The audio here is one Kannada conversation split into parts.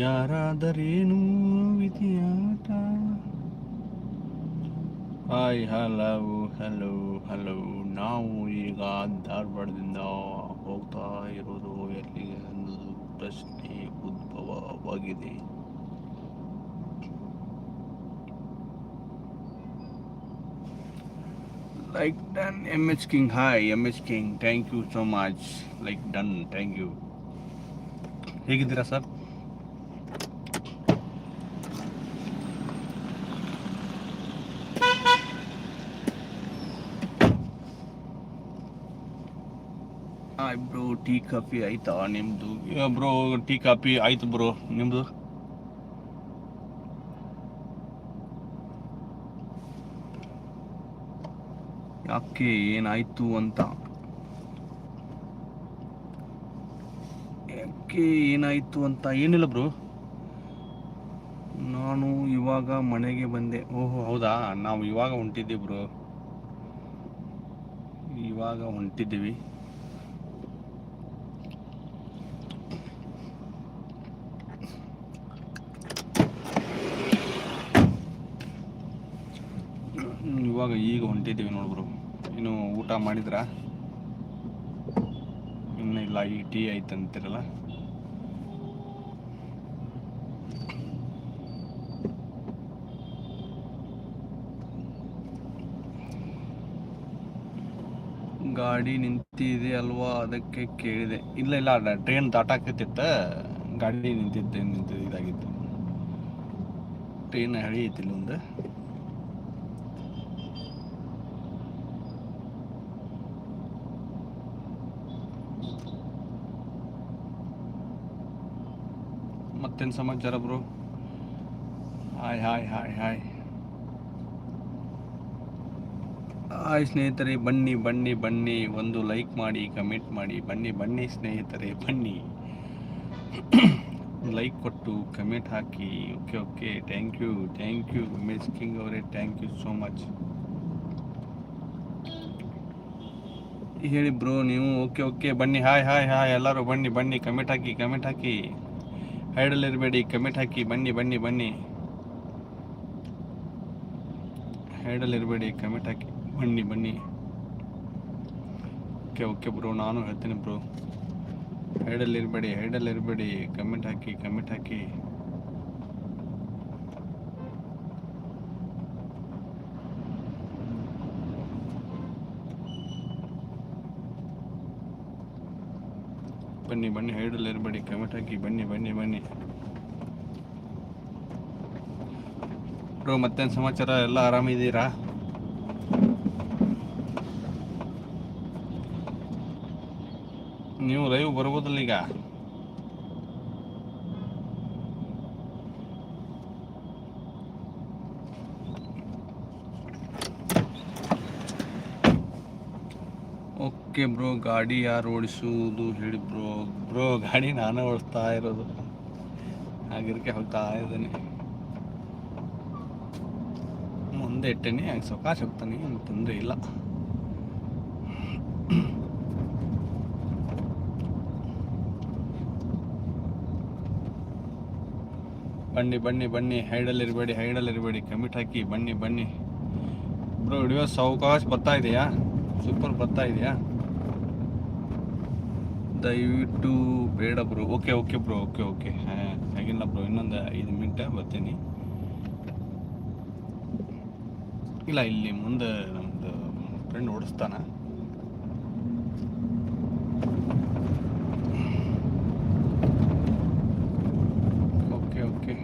ಯಾರಾದರೇನು ವಿಧಿಯಾಟ ಹಾಯ್ ಹಲೋ ಹಲೋ ಹಲೋ. ನಾವು ಈಗ ಧಾರವಾಡದಿಂದ ಹೋಗ್ತಾ ಇರೋದು ಎಲ್ಲಿಗೆ ಅನ್ನೋದು ಪ್ರಶ್ನೆ ಉದ್ಭವವಾಗಿದೆ. Like done M H King hi M H King thank you so much like done thank you ಹೇಗಿದ್ದೀರಾ sir? Hi bro, tea, coffee ಆಯ್ತಾ ನಿಮ್ಮದು ಬ್ರೋ, ಟೀ, ಕಾಫಿ ಆಯ್ತು, ಬ್ರೋ. ನಿಮ್ಮದು ಯಾಕೆ ಏನಾಯ್ತು ಅಂತ? ಯಾಕೆ ಏನಾಯ್ತು ಅಂತ? ಏನಿಲ್ಲ, ಬ್ರೋ. ನಾನು ಇವಾಗ ಮನೆಗೆ ಬಂದೆ. ಓಹೋ, ಹೌದಾ? ನಾವು ಇವಾಗ ಹೊಂಟಿದ್ದೀವಿ ಬ್ರೋ. ಇವಾಗ ಹೊಂಟಿದ್ದೀವಿ. ಇವಾಗ ಈಗ ಹೊಂಟಿದ್ದೀವಿ ನೋಡ್ಬ್ರು ಇನ್ನು ಊಟ ಮಾಡಿದ್ರ? ಇನ್ನೂ ಇಲ್ಲ, ಈ ಟೀ ಆಯ್ತು ಅಂತಿರಲ್ಲ? ಗಾಡಿ ನಿಂತಿದೆ ಅಲ್ವಾ? ಅದಕ್ಕೆ ಕೇಳಿದೆ. ಇಲ್ಲ ಇಲ್ಲ ಟ್ರೈನ್ ದಾಟಾಕತ್ತಿತ್ತ ಗಾಡಿ ನಿಂತಿದ್ದೆ ನಿಂತಿದ್ದು ಇದಾಗಿತ್ತು. ಟ್ರೈನ್ ಹಳಿ ಐತಿ ಇಲ್ಲೊಂದು. ಮತ್ತೇನು ಸಮಾಚಾರ bro? Hi hi hi hi. Hi ಸ್ನೇಹಿತರೆ, ಬನ್ನಿ ಬನ್ನಿ ಬನ್ನಿ. ಒಂದು ಲೈಕ್ ಮಾಡಿ ಕಮೆಂಟ್ ಮಾಡಿ. ಬನ್ನಿ ಬನ್ನಿ ಸ್ನೇಹಿತರೆ, ಬನ್ನಿ. ಲೈಕ್ ಕೊಟ್ಟು comment hockey. Okay okay thank you thank you miss King ಅವರೇ. ಥ್ಯಾಂಕ್ ಯು ಸೋ ಮಚ್ ಹೇಳಿ ಬ್ರೋ ನೀವು? ಓಕೆ ಓಕೆ ಬನ್ನಿ, ಹಾಯ್ ಹಾಯ್ ಹಾಯ್. ಎಲ್ಲರೂ ಬನ್ನಿ ಬನ್ನಿ. ಕಮೆಂಟ್ ಹಾಕಿ ಕಮೆಂಟ್ ಹಾಕಿ. ಹೈಡಲ್ಲಿರಬೇಡಿ ಕಮೆಂಟ್ ಹಾಕಿ, ಬನ್ನಿ ಬನ್ನಿ ಬನ್ನಿ. ಹೈಡಲ್ಲಿರಬೇಡಿ ಕಮೆಂಟ್ ಹಾಕಿ, ಬನ್ನಿ ಬನ್ನಿ. ಓಕೆ ಓಕೆ ಬ್ರೋ, ನಾನು ಹೇಳ್ತೀನಿ ಬ್ರೋ. ಹೈಡಲ್ಲಿರಬೇಡಿ ಹೈಡಲ್ಲಿರಬೇಡಿ ಕಮೆಂಟ್ ಹಾಕಿ ಕಮೆಂಟ್ ಹಾಕಿ. ಬನ್ನಿ ಬನ್ನಿ ಹೈಡಲ್ಲಿರಬೇಡಿ ಕಮೆಂಟ್ ಹಾಕಿ, ಬನ್ನಿ ಬನ್ನಿ ಬನ್ನಿ. ಬ್ರೋ, ಮತ್ತೇನು ಸಮಾಚಾರ? ಎಲ್ಲ ಆರಾಮಿದ್ದೀರಾ? ನೀವು ಲೈವ್ ಬರ್ಬೋದಲ್ಲ ಈಗ ಓಕೆ ಬ್ರೋ, ಗಾಡಿ ಯಾರು ಓಡಿಸುವುದು ಹೇಳಿ ಬ್ರೋ. ಬ್ರೋ, ಗಾಡಿ ನಾನೇ ಓಡಿಸ್ತಾ ಇರೋದು. ಹಾಗಿರಕ್ಕೆ ಹೋಗ್ತಾ ಇದ್ದೀನಿ. ಮುಂದೆ ಇಟ್ಟೇನಿ, ಹಂಗೆ ಸಕಾಶ್ ಹೋಗ್ತಾನೆ ಏನು ತೊಂದರೆ ಇಲ್ಲ. ಬನ್ನಿ ಬನ್ನಿ ಬನ್ನಿ ಹೈಡಲ್ಲಿರಬೇಡಿ ಹೈಡಲ್ಲಿರಬೇಡಿ ಕಮಿಟ್ ಹಾಕಿ, ಬನ್ನಿ ಬನ್ನಿ. ಬ್ರೋ, ಹಿಡಿಯೋ ಸಾವಕಾಶ ಬರ್ತಾ ಇದೆಯಾ? ಸೂಪರ್ ಬರ್ತಾ ಇದೆಯಾ? ದಯವಿಟ್ಟು ಬೇಡ bro. Okay okay bro okay okay ಹಾಗಿಲ್ಲ ಬ್ರೋ. ಇನ್ನೊಂದು ಐದು ಮಿನಿಟ ಬರ್ತೀನಿ. ಇಲ್ಲ, ಇಲ್ಲಿ ಮುಂದೆ ನಮ್ಮದು friend ಓಡಿಸ್ತಾನ. Okay okay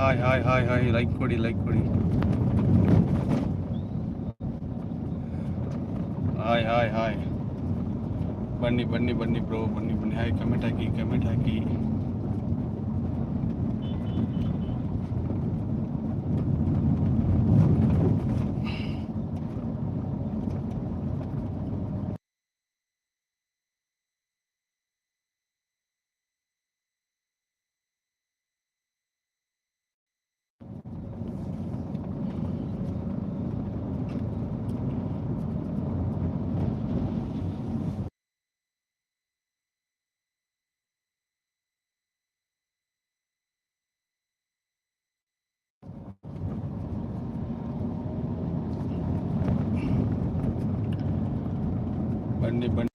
hi hi hi hi like ಕೊಡಿ ಲೈಕ್ ಕೊಡಿ. Hi hi hi. ಬನ್ನಿ ಬನ್ನಿ ಬನ್ನಿ ಬ್ರೋ ಬನ್ನಿ ಬನ್ನಿ. ಹಾಯ್ ಕಮೆಂಟ್ ಹಾಕಿ ಕಮೆಂಟ್ ಹಾಕಿ. ಬನ್ನಿ ಬನ್ನಿ.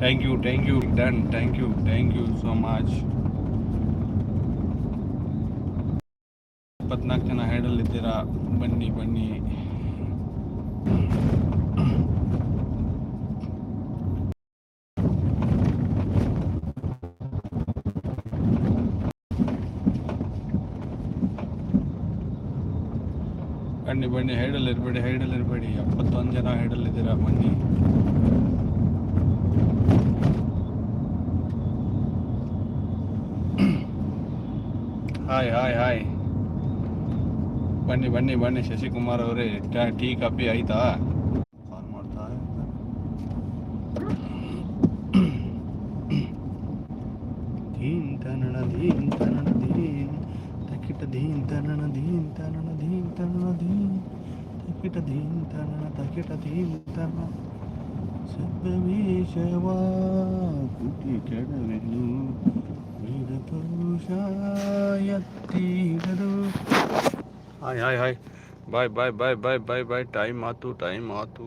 Thank you thank you done thank you thank you so much ಇಪ್ಪತ್ನಾಲ್ಕು ಜನ ಹೈಡಲ್ಲಿದ್ದೀರಾ ಬನ್ನಿ ಬನ್ನಿ. ಬನ್ನಿ ಬನ್ನಿ ಹೈಡಲ್ ಇರಬೇಡಿ ಹೈಡಲ್ ಇರಬೇಡಿ. ಎಪ್ಪತ್ತೊಂದು ಜನ ಹೈಡಲ್ಲಿದ್ದೀರಾ ಬನ್ನಿ. ಹಾಯ್ ಹಾಯ್ ಹಾಯ್ ಬನ್ನಿ ಬನ್ನಿ ಬನ್ನಿ ಶಶಿಕುಮಾರ್ ಅವರೇ. ಟ್ಯಾ ಟೀ ಕಾಫಿ ಆಯ್ತಾ? ಕಾಲ್ ಮಾಡ್ತಾ ದೀನ್ ತನಣ ದೀನ್ ತನಣ ಧೀನ್ टिकट धीन तनन धीन तनन धीन तनन धीन। टिकट धीन तनन टिकट धीन तनन। सब विषवा कुटी कड़वेनु वीर पुरुषायत्तीरु hi hi hi. Bye bye bye bye bye bye. Time आतू time आतू।